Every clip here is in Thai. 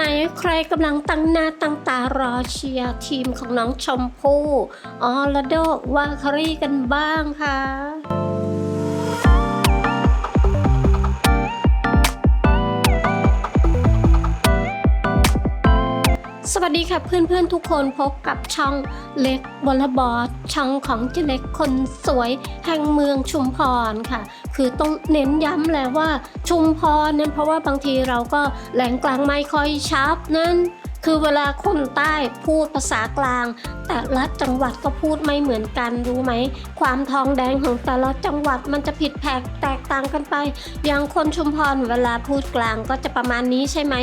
ไหนใครกำลังตั้งหน้าตั้งตารอเชียร์ทีมของน้องชมพู่ออลโดวาคารีกันบ้างคะ วัสดีค่ะเพื่อนๆทุกคนพบกับช่องเล็กวอลบอร์ดช่องของเจเล็กคนสวยแห่งเมืองชุมพรค่ะ คือต้องเน้นย้ำแหล้วว่าชุมพรเนี่ยเพราะว่าบางทีเราก็แหล่งกลางไม่ค่อยชับนั่นคือเวลาคนใต้พูดภาษากลาง แต่ละจังหวัดก็พูดไม่เหมือนกันรู้ไหม ความทองแดงของแต่ละจังหวัดมันจะผิดแผกแตกต่างกันไป อย่างคนชุมพรเวลาพูดกลางก็จะประมาณนี้ใช่ไหม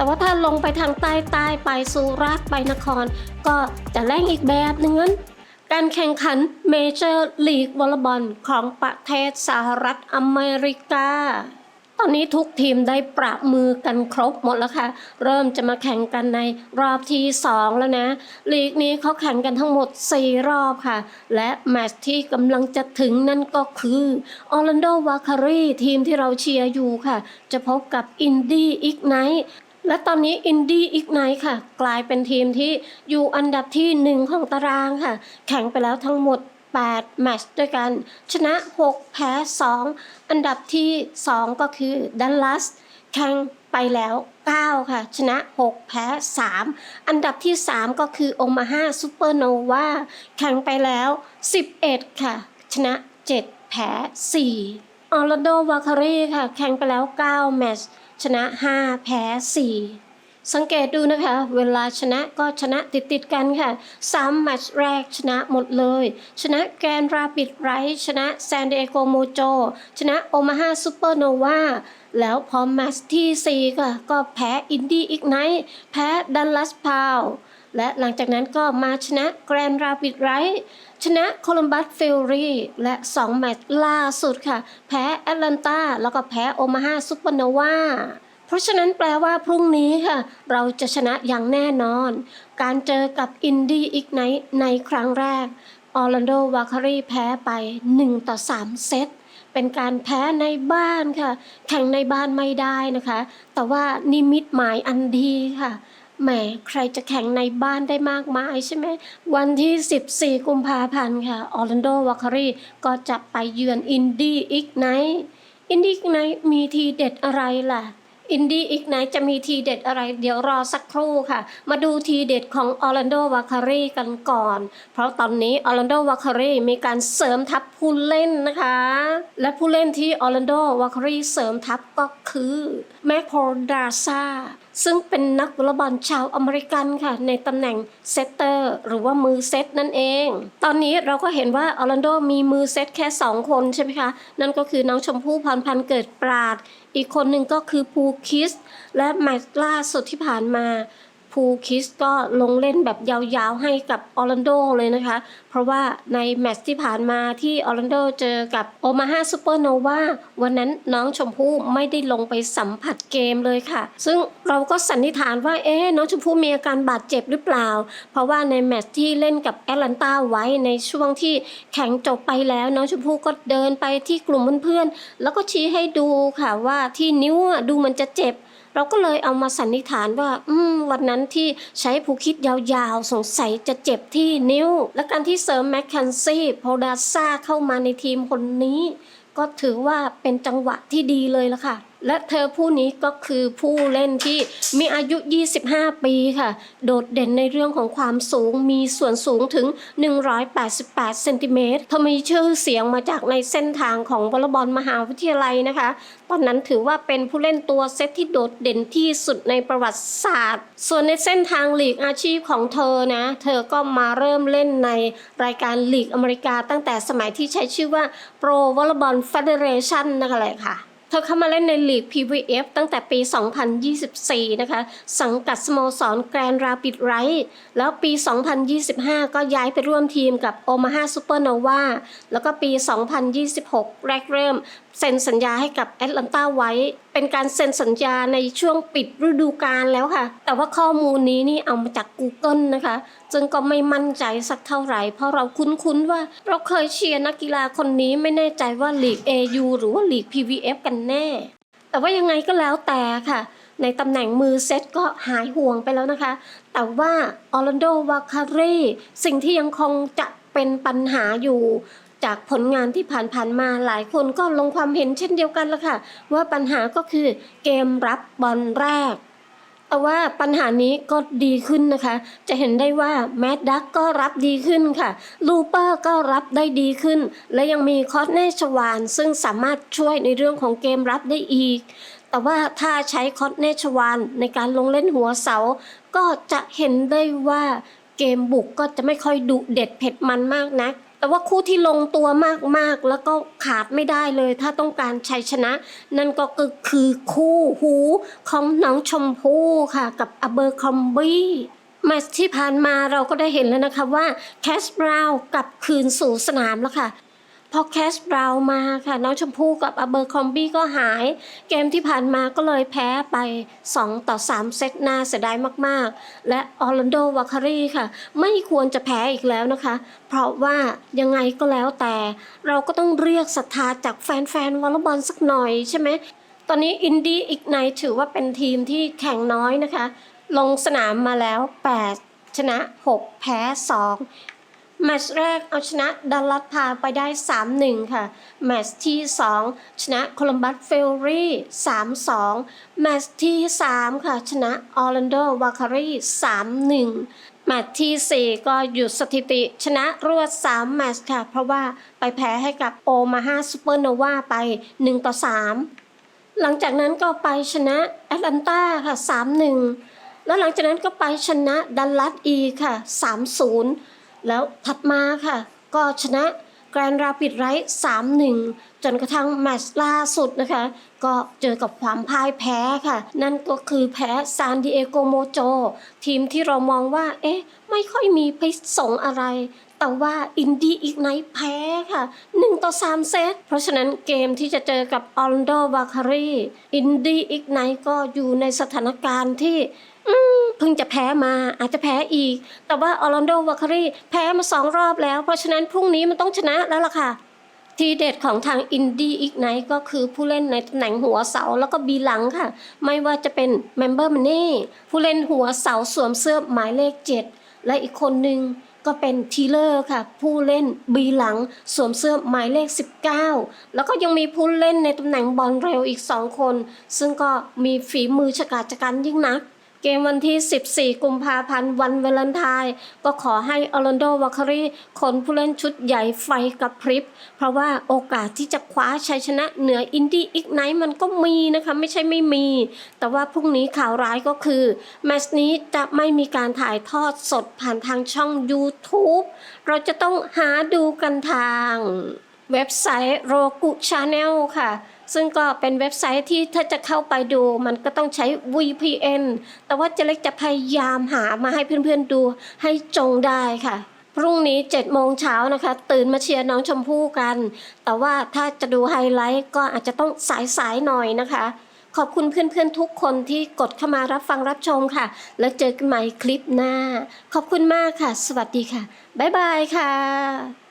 แต่ว่าถ้าลงไปทางใต้ใต้ไปสุราษฎร์ไปนคร ก็จะแรงอีกแบบหนึงนั้นการแข่งขันเมเจอร์ลีกวอลเลย์บอลของประเทศสหรัฐอเมริกา ตอนนี้ทุกทีมได้ปรับมือกันครบหมดแล้วค่ะ เริ่มจะมาแข่งกันในรอบที่ 2 แล้วนะ ลีกนี้เขาแข่งกันทั้งหมด 4 รอบค่ะ และแมตช์ที่กำลังจะถึงนั่นก็คือออร์แลนโดวาคารีทีมที่เราเชียร์อยู่ค่ะ จะพบกับอินดี้อีกไนท์ และตอนนี้อินดี้อีกไนค่ะ กลายเป็นทีมที่อยู่อันดับที่1ของตารางค่ะ แข่งไปแล้วทั้งหมด 8 แมตช์ด้วยกัน ชนะ 6 แพ้ 2 อันดับที่ 2 ก็คือดัลลัสแข่งไปแล้ว 9 ค่ะ ชนะ 6 แพ้ 3 อันดับที่ 3 ก็คือโอมาฮาซูเปอร์โนวาแข่งไปแล้ว 11 ค่ะ ชนะ 7 แพ้ 4ออร์แลนโดวาคารีค่ะ แข่งไปแล้ว 9 แมตช์ ชนะ 5 แพ้ 4 สังเกตดูนะคะ เวลาชนะก็ชนะติดติดๆกันค่ะ3แมตช์แรกชนะหมดเลย ชนะแกรนราปิดไรชนะแซนเดโกโมโจ ชนะโอมาฮาซูเปอร์โนวาแล้วพอแมตช์ที่4ค่ะก็แพ้อินดี้อีกไนท์แพ้ดัลลัสพาว และหลังจากนั้นก็มาชนะแกรนราปิดไรชนะโคลัมบัสฟิลรีและ 2 แมตช์ล่าสุดค่ะ แพ้แอตแลนตาแล้วก็แพ้โอมาฮาซูเปอร์โนวาเพราะฉะนั้นแปลว่าพรุ่งนี้ค่ะ เราจะชนะอย่างแน่นอน การเจอกับอินดี้อีกไนท์ในครั้งแรกออร์แลนโดวาคารีแพ้ไป 1 ต่อ 3 เซตเป็นการแพ้ในบ้านค่ะ แข่งในบ้านไม่ได้นะคะ แต่ว่านิมิตหมายอันดีค่ะ แหมใครจะแข่งในบ้านได้มากมายใช่ไหม วันที่ 14 กุมภาพันธ์ค่ะออร์แลนโดวาคารีก็จะไปเยือนอินดี้อีกไนท์อินดี้อีกไนท์มีทีเด็ดอะไรล่ะอินดี้อีกไนจะมีทีเด็ดอะไร เดี๋ยวรอสักครู่ค่ะ มาดูทีเด็ดของออร์แลนโดวาคารีกันก่อน เพราะตอนนี้ออร์แลนโดวาคารีมีการเสริมทัพผู้เล่นนะคะ และผู้เล่นที่ออร์แลนโดวาคารีเสริมทัพก็คือแมคโครดาซา ซึ่งเป็นนักวอลเลย์บอลชาวอเมริกันค่ะ ในตำแหน่งเซตเตอร์ หรือว่ามือเซตนั่นเอง ตอนนี้เราก็เห็นว่าออร์แลนโดมีมือเซตแค่ 2 คนใช่ไหมคะ นั่นก็คือน้องชมพู่พรพันธ์เกิดปราด อีกคนหนึ่งก็คือภูคิส และแมตล่าสุดที่ผ่านมา ภูคิสก็ลงเล่นแบบยาวๆให้กับออร์แลนโดเลยนะคะ เพราะว่าในแมตช์ที่ผ่านมาที่ออร์แลนโดเจอกับโอมาฮาซูเปอร์โนวาวันนั้นน้องชมพู่ไม่ได้ลงไปสัมผัสเกมเลยค่ะ ซึ่งเราก็สันนิษฐานว่าเอ๊ะน้องชมพู่มีอาการบาดเจ็บหรือเปล่า เพราะว่าในแมตช์ที่เล่นกับแอตแลนตาไว้ในช่วงที่แข่งจบไปแล้วน้องชมพู่ก็เดินไปที่กลุ่มเพื่อนๆแล้วก็ชี้ให้ดูค่ะว่าที่นิ้วดูมันจะเจ็บ เราก็เลยเอามาสันนิษฐานว่า อืม วันนั้นที่ใช้ผูคิดยาวๆ สงสัยจะเจ็บที่นิ้ว และการที่เสริมแมคเคนซี่โพดาซ่าเข้ามาในทีมคนนี้ ก็ถือว่าเป็นจังหวะที่ดีเลยละค่ะ และเธอผู้นี้ก็คือผู้เล่นที่มีอายุ 25 ปีค่ะ โดดเด่นในเรื่องของความสูง มีส่วนสูงถึง 188 เซนติเมตรเธอมีชื่อเสียงมาจากในเส้นทางของวอลเลย์บอลมหาวิทยาลัยนะคะ ตอนนั้นถือว่าเป็นผู้เล่นตัวเซตที่โดดเด่นที่สุดในประวัติศาสตร์ ส่วนในเส้นทางลีกอาชีพของเธอนะ เธอก็มาเริ่มเล่นในรายการลีกอเมริกาตั้งแต่สมัยที่ใช้ชื่อว่า Pro Volleyball Federation นะคะเลยค่ะ เธอเข้ามาเล่นในลีก PVF ตั้งแต่ปี 2024 นะคะ สังกัดสโมสรแกรนราปิดไรท์แล้วปี 2025 ก็ย้ายไปร่วมทีมกับโอมาฮาซูเปอร์โนวาแล้วก็ปี 2026 แรกเริ่มเซ็นสัญญาให้กับแอตแลนตาไว้ เป็นการเซ็นสัญญาในช่วงปิดฤดูกาลแล้วค่ะ แต่ว่าข้อมูลนี้นี่เอามาจาก Google นะคะจึงก็ไม่มั่นใจสักเท่าไหร่ เพราะเราคุ้นๆว่าเราเคยเชียร์นักกีฬาคนนี้ไม่แน่ใจว่าลีก AU หรือว่าลีก PVF กันแน่ แต่ว่ายังไงก็แล้วแต่ค่ะ ในตำแหน่งมือเซตก็หายห่วงไปแล้วนะคะ แต่ว่าออร์แลนโดวาคารีสิ่งที่ยังคงจะเป็นปัญหาอยู่ จากผลงานที่ผ่านๆมาหลายคนก็ลงความเห็นเช่นเดียวกันละค่ะ ว่าปัญหาก็คือเกมรับบอลแรก แต่ว่าปัญหานี้ก็ดีขึ้นนะคะ จะเห็นได้ว่าแมดดักก็รับดีขึ้นค่ะลูเปอร์ก็รับได้ดีขึ้น และยังมีคอสเนชวาน ซึ่งสามารถช่วยในเรื่องของเกมรับได้อีก แต่ว่าถ้าใช้คอสเนชวานในการลงเล่นหัวเสา ก็จะเห็นได้ว่าเกมบุกก็จะไม่ค่อยดุเด็ดเผ็ดมันมากนัก แต่ว่าคู่ที่ลงตัวมากๆ แล้วก็ขาดไม่ได้เลย ถ้าต้องการชัยชนะ นั่นก็คือคู่หูของน้องชมพู่ค่ะ กับอเบอร์คอมบี้แมตช์ที่ผ่านมาเราก็ได้เห็นแล้วนะคะว่าแคสบราวกลับคืนสู่สนามแล้วค่ะ พอแคสบราวมาค่ะ น้องชมพู่กับอเบอร์คอมบี้ก็หาย เกมที่ผ่านมาก็เลยแพ้ไป 2 ต่อ 3 เซตน่าเสียดายมากๆ และออร์แลนโดวาคารีค่ะ ไม่ควรจะแพ้อีกแล้วนะคะ เพราะว่ายังไงก็แล้วแต่ เราก็ต้องเรียกศรัทธาจากแฟนๆวอลเลย์บอลสักหน่อยใช่ไหมตอนนี้อินดี้อีกไนถือว่าเป็นทีมที่แข่งน้อยนะคะ ลงสนามมาแล้ว 8 ชนะ 6 แพ้ 2 แมตช์แรกเอาชนะดัลลัสพาไปได้ 3-1 ค่ะ แมตช์ที่ 2 ชนะโคลัมบัสเฟลรี่ 3-2 แมตช์ที่ 3 ค่ะ ชนะออร์แลนโดวาคารี 3-1 แมตช์ทีสี่4 ก็หยุดสถิติ ชนะรวด 3 แมตช์ค่ะ เพราะว่าไปแพ้ให้กับโอมาฮาซูเปอร์โนวาไป1ต่อ3หลังจากนั้นก็ไปชนะแอตแลนตาค่ะ 3-1 แล้วหลังจากนั้นก็ไปชนะดัลลัสอีค่ะ 3-0 แล้วถัดมาค่ะ ก็ชนะแกรนด์ราปิดไรท์3-1จนกระทั่งแมตช์ล่าสุดนะคะ ก็เจอกับความพ่ายแพ้ค่ะ นั่นก็คือแพ้ซานดิเอโกโมโจ ทีมที่เรามองว่า เอ๊ะ ไม่ค่อยมีพิษสงอะไร แต่ว่าอินดี้อีกไนท์แพ้ค่ะ 1 ต่อ 3 เซต เพราะฉะนั้นเกมที่จะเจอกับออร์โดวาคารีอินดี้อีกไนท์ก็อยู่ในสถานการณ์ที่ อืมเพิ่งจะแพ้มาอาจจะแพ้อีก แต่ว่าออร์โดวาคารีแพ้มาสองรอบแล้ว เพราะฉะนั้นพรุ่งนี้มันต้องชนะแล้วล่ะค่ะ ทีเด็ดของทางอินดี้อีกไนก็คือผู้เล่นในตำแหน่งหัวเสาแล้วก็บีหลังค่ะ ไม่ว่าจะเป็นเมมเบอร์มันนี่ผู้เล่นหัวเสาสวมเสื้อหมายเลข 7 และอีกคนหนึ่งก็เป็นทีเลอร์ค่ะ ผู้เล่นบีหลังสวมเสื้อหมายเลข 19 แล้วก็ยังมีผู้เล่นในตำแหน่งบอลเร็วอีก 2 คน ซึ่งก็มีฝีมือฉกาจชะกันยิ่งนัก เกมวันที่ 14 กุมภาพันธ์ วันเวลันไทน์ก็ขอให้ออร์แลนโดวาคารีคนผู้เล่นชุดใหญ่ไฟกับพริบ เพราะว่าโอกาสที่จะคว้าชัยชนะเหนืออินดี้อีกไนท์มันก็มีนะคะ ไม่ใช่ไม่มี แต่ว่าพรุ่งนี้ข่าวร้ายก็คือ แมช์นี้จะไม่มีการถ่ายทอดสดผ่านทางช่อง YouTube เราจะต้องหาดูกันทาง เว็บไซต์โรกุชาแนลค่ะ ซึ่งก็เป็นเว็บไซต์ที่ถ้าจะเข้าไปดูมันก็ต้องใช้ VPN แต่ว่าเจเล็กจะพยายามหามาให้เพื่อนๆดูให้จงได้ค่ะพรุ่งนี้7โมงเช้านะคะ ตื่นมาเชียร์น้องชมพู่กัน แต่ว่าถ้าจะดูไฮไลท์ก็อาจจะต้องสายๆหน่อยนะคะ ขอบคุณเพื่อนๆทุกคนที่กดเข้ามารับฟังรับชมค่ะ แล้วเจอกันใหม่คลิปหน้า ขอบคุณมากค่ะ สวัสดีค่ะ บ๊ายบายค่ะ